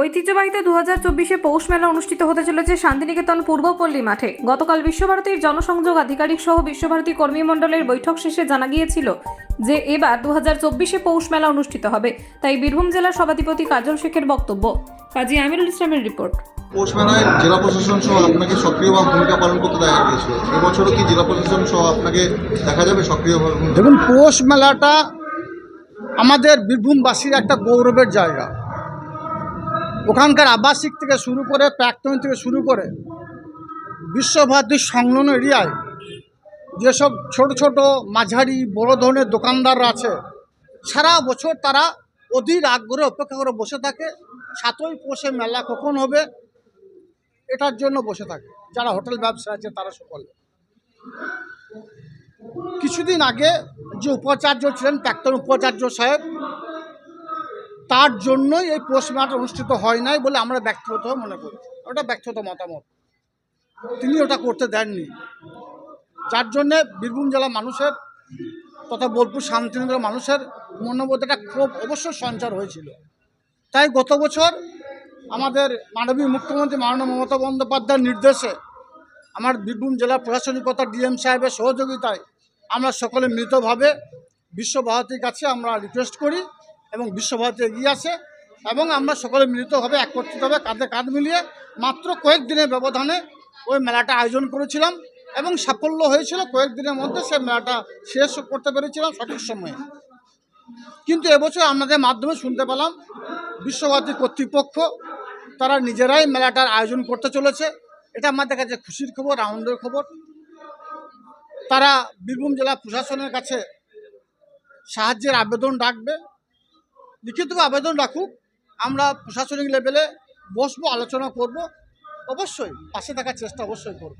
ঐতিহ্যবাহিত দু হাজার চব্বিশে পৌষ মেলা অনুষ্ঠিত হতে চলেছে শান্তিনিকেতন পূর্বপল্লী মাঠে। গতকাল বিশ্বভারতীর জনসংযোগ আধিকারিক সহ বিশ্বভারতী কর্মী মণ্ডলের বৈঠক শেষে জানা গিয়েছিল যে এবার দু হাজার চব্বিশে পৌষ মেলা অনুষ্ঠিত হবে তাই বীরভূম জেলার সভাধিপতি কাজল শেখের বক্তব্য। কাজী আমিরুল ইসলামের রিপোর্ট। পৌষ মেলায় জেলা প্রশাসন সহ আপনাকে সক্রিয়ভাবে ভূমিকা পালন করতে দেখা গিয়েছিল। এবছরও কি জেলা প্রশাসন সহ আপনাকে দেখা যাবে সক্রিয়ভাবে দেখুন পৌষ মেলাটা আমাদের বীরভূমবাসীর একটা গৌরবের জায়গা। ওখানকার আবাসিক থেকে শুরু করে প্রাক্তন থেকে শুরু করে বিশ্বভারতী সংলগ্ন এরিয়ায় যেসব ছোট ছোট মাঝারি বড় ধরনের দোকানদাররা আছে, সারা বছর তারা অধীর আগ্রহে অপেক্ষা করে বসে থাকে। সাতই পৌষে মেলা কখন হবে এটার জন্য বসে থাকে। যারা হোটেল ব্যবসা আছে তারা সকলে। কিছুদিন আগে যে উপাচার্য ছিলেন, প্রাক্তন উপাচার্য সাহেব তার জন্যই এই পোস্ট ম্যাচ অনুষ্ঠিত হয় নাই বলে আমরা ব্যক্তিগত মনে করি। ওটা ব্যক্তিগত মতামত। তিনি ওটা করতে দেননি। যার জন্যে বীরভূম জেলা মানুষের তথা বোলপুর শান্তিনগরের মানুষের মনোবোধ একটা ক্ষোভ অবশ্যই সঞ্চার হয়েছিল। তাই গত বছর আমাদের মাননীয় মুখ্যমন্ত্রী মাননীয় মমতা বন্দ্যোপাধ্যায়ের নির্দেশে আমার বীরভূম জেলা প্রশাসনিকতা ডিএম সাহেবের সহযোগিতায় আমরা সকলে মৃতভাবে বিশ্বভারতীর কাছে আমরা রিকোয়েস্ট করি এবং বিশ্বভারতী এগিয়ে আসে এবং আমরা সকলে মিলিতভাবে একত্রিতভাবে কাঁধে কাঁধ মিলিয়ে মাত্র কয়েকদিনের ব্যবধানে ওই মেলাটা আয়োজন করেছিলাম এবং সাফল্য হয়েছিল। কয়েকদিনের মধ্যে সে মেলাটা শেষ করতে পেরেছিলাম সঠিক সময়ে। কিন্তু এবছর আপনাদের মাধ্যমে শুনতে পেলাম, বিশ্বভারতী কর্তৃপক্ষ তারা নিজেরাই মেলাটার আয়োজন করতে চলেছে। এটা আমাদের কাছে খুশির খবর, আনন্দের খবর। তারা বীরভূম জেলা প্রশাসনের কাছে সাহায্যের আবেদন রাখবে। লিখিত আবেদন রাখুক, আমরা প্রশাসনিক লেভেলে বসবো, আলোচনা করব। অবশ্যই, পাশে থাকার চেষ্টা অবশ্যই করব।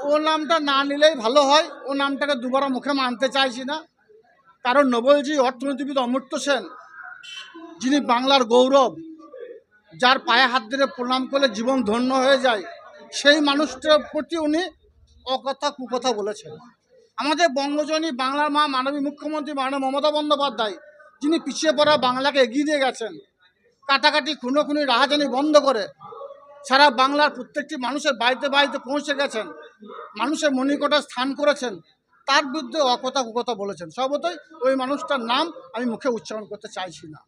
ও নামটা না নিলেই ভালো হয়। ও নামটাকে দুবার মুখে মানতে চাইছি না। কারণ নোবেলজি অর্থনীতিবিদ অমর্ত্য সেন, যিনি বাংলার গৌরব, যার পায়ে হাত ধরে প্রণাম করলে জীবন ধন্য হয়ে যায়, সেই মানুষটার প্রতি উনি অকথা কুকথা বলেছেন। আমাদের বঙ্গজনী বাংলার মা মাননীয় মুখ্যমন্ত্রী মাননীয় মমতা বন্দ্যোপাধ্যায়, যিনি পিছিয়ে পড়া বাংলাকে এগিয়ে দিয়ে গেছেন, কাটাকাটি খুনোখুনি রাহাজানি বন্ধ করে সারা বাংলার প্রত্যেকটি মানুষের বাড়িতে বাড়িতে পৌঁছে গেছেন, মানুষের মনিকটা স্থান করেছেন, তার বিরুদ্ধে অকথা কুকথা বলেছেন। সর্বতই ওই মানুষটার নাম আমি মুখে উচ্চারণ করতে চাইছি না।